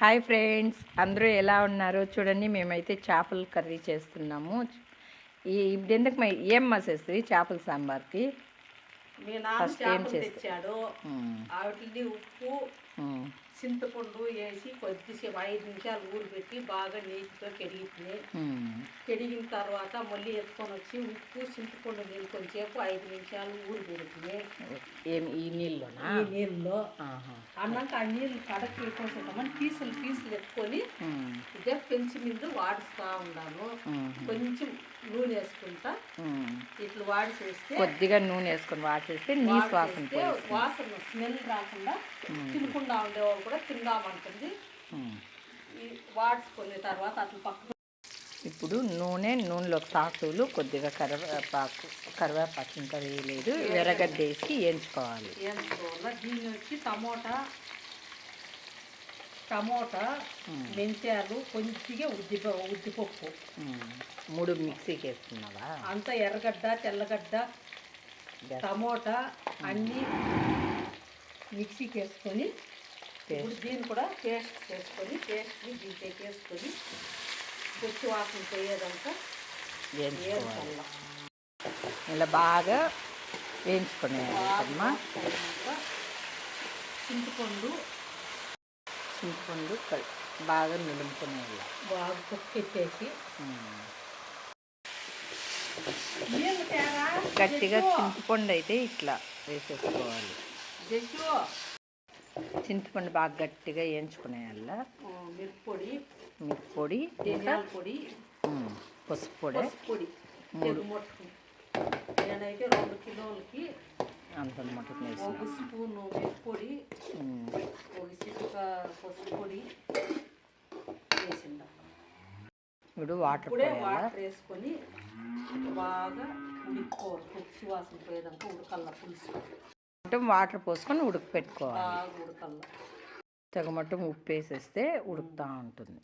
Hi friends అందరూ ఎలా ఉన్నారు? చూడండి మేమైతే చేపల కర్రీ చేస్తున్నాము. ఈ ఇప్పుడు ఎందుకు మే- ఏం మసేస్తుంది చేపల సాంబార్కి? First ఏం చేపలు చేస్తా- తెచ్చాడు. మ్మ్. వాటిని ఉప్పు. చింతపండు వేసి కొద్దిసేపు ఐదు నిమిషాలు ఊరిపెట్టి బాగా నీటితో కడిగితే మ్మ్. కడిగిన తర్వాత మళ్ళీ ఎత్తుకొని వచ్చి ఉప్పు చింతపండు నీళ్ళు కొంచెంసేపు ఐదు నిమిషాలు ఊరి పెడుతుంది ఈ నీళ్ళలోనా ఈ నీళ్ళలో. అన్నాక ఆ నీళ్ళు కడకి కొంచెం పీసులు పీసులు ఎత్తుకొని. ఇదే పెంచి మీద వాడుస్తూ ఉన్నాను. కొంచెం నూనె వేసుకుంటా. ఇట్లా వాడి చేస్తే కొద్దిగా నూనె వేసుకొని వాచేస్తే నీసు వాసన వాడితే పోయి వాసన స్మెల్ రాకుండా తినకుండా ఉండేవాళ్ళు కూడా తిందామంటుంది. వాడ్చుకున్న తర్వాత అట్లా పక్కన ఇప్పుడు నూనె నూనెలో సాసులు కొద్దిగా కరివేపాకు కరివేపాకు ఇంకా వేయలేదు. ఎర్రగడ్డ వేసి వేయించుకోవాలి. వేసుకోవాలి దీన్ని వచ్చి టమోటా టమోటా. మెంతాలు కొంచెంగా ఉద్ది ఉద్దిపప్పు. మూడు మిక్సీకి వేసుకున్నావా? అంతా ఎర్రగడ్డ తెల్లగడ్డ టమోటా అన్నీ మిక్సీకి వేసుకొని ఇప్పుడు దీన్ని కూడా పేస్ట్ చేసుకొని పేస్ట్ని దీంట్లోకి వేసుకొని పొచ్చి వాసన పోయేదంతా వేయించుకోవాలి. వేసుకోవాలి ఇలా బాగా వేయించుకునేమ్మా బాగా చింతపండు చింతపండు బాగా నిలుపుకునేయాలి. బాగా కుక్కెట్టేసి. గట్టిగా చింతపండు అయితే ఇట్లా వేసేసుకోవాలి. చింతపండు బాగా గట్టిగా వేయించుకునేయాల మిరప్పొడి మిరప పొడి. పసుపు పొడి. పొడి నేనైతే రెండు కిలోలకి అంత మటుకు స్పూను మిరప్పొడి పసుపు పొడి వేసిండ ఇప్పుడు వాటర్ వాటర్ వేసుకొని బాగా ఉడుక్కోవాలి పచ్చి వాసన పోయేదాకా ఉడకల్ల పులుసు. మొత్తం వాటర్ పోసుకొని ఉడకపెట్టుకోవాలి. బాగా ఉడకల్ల తెగ మొత్తం ఉప్పు వేసేస్తే ఉడుకుతూ ఉంటుంది.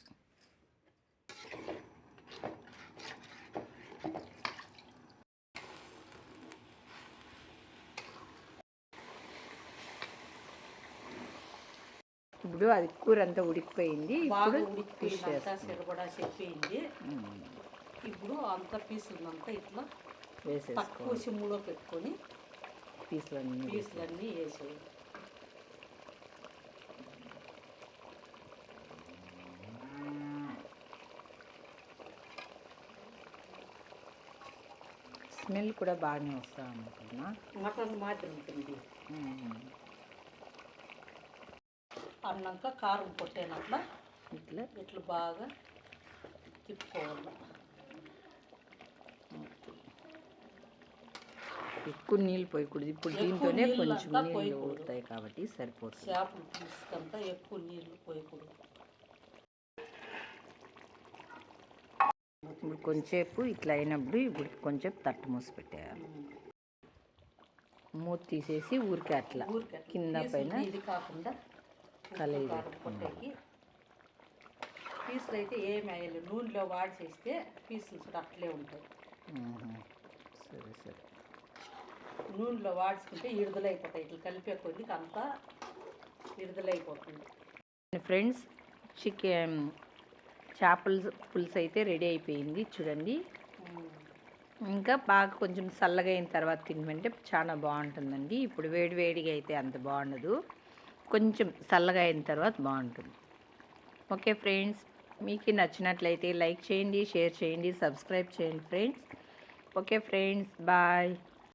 ఇప్పుడు అది కూర అంతా ఉడికిపోయింది ఇప్పుడు ఫిష్ సిరబడా చెప్పింది ఇప్పుడు అంత పీసులంతా ఇట్లా తక్కువ సిమ్ములో పెట్టుకొని పీసులన్నీ పీసులన్నీ వేసేయాలి స్మెల్ కూడా బాగానే వస్తూ ఉంటుందా? మటన్ మాదిరి ఉంటుంది. అన్నాక కారం కొట్టేనట్ల ఇట్లా. ఇట్లా బాగా తిప్పుకోవాలి. ఎక్కువ నీళ్ళు పోయకూడదు. ఇప్పుడు దీంతోనే కొంచెం నీళ్ళు. ఊరుతాయి కాబట్టి సరిపోతుంది. చేపల పులుసుకంతా ఎక్కువ నీళ్ళు పోయకూడదు. ఇప్పుడు కొంచెంసేపు ఇట్లా అయినప్పుడు ఇప్పుడు కొంచెం తట్టు మూసి పెట్టేయాలి. మూత తీసేసి ఊరికే అట్లా అట్లా కింద పైన ఇది కాకుండా కొట్టేకి పీసులు అయితే ఏమి వేయాలి నూనెలో వాడి చేస్తే పీసులు కూడా అట్లే ఉంటాయి. సరే సరే. నూనెలో వాడుచుకుంటే విడుదలైపోతాయి ఇట్లా కలిపే కొద్దికి అంతా విడుదలైపోతుంది ఫ్రెండ్స్ చికెన్ చేపల పులుసు అయితే రెడీ అయిపోయింది. చూడండి. ఇంకా బాగా కొంచెం చల్లగా అయిన తర్వాత తినమంటే చాలా బాగుంటుందండి. ఇప్పుడు వేడి వేడిగా అయితే అంత బాగుండదు. కొంచెం చల్లగా అయిన తర్వాత బాగుంటుంది. ఓకే ఫ్రెండ్స్ మీకు నచ్చినట్లయితే లైక్ చేయండి షేర్ చేయండి సబ్స్క్రైబ్ చేయండి ఫ్రెండ్స్. Okay friends bye.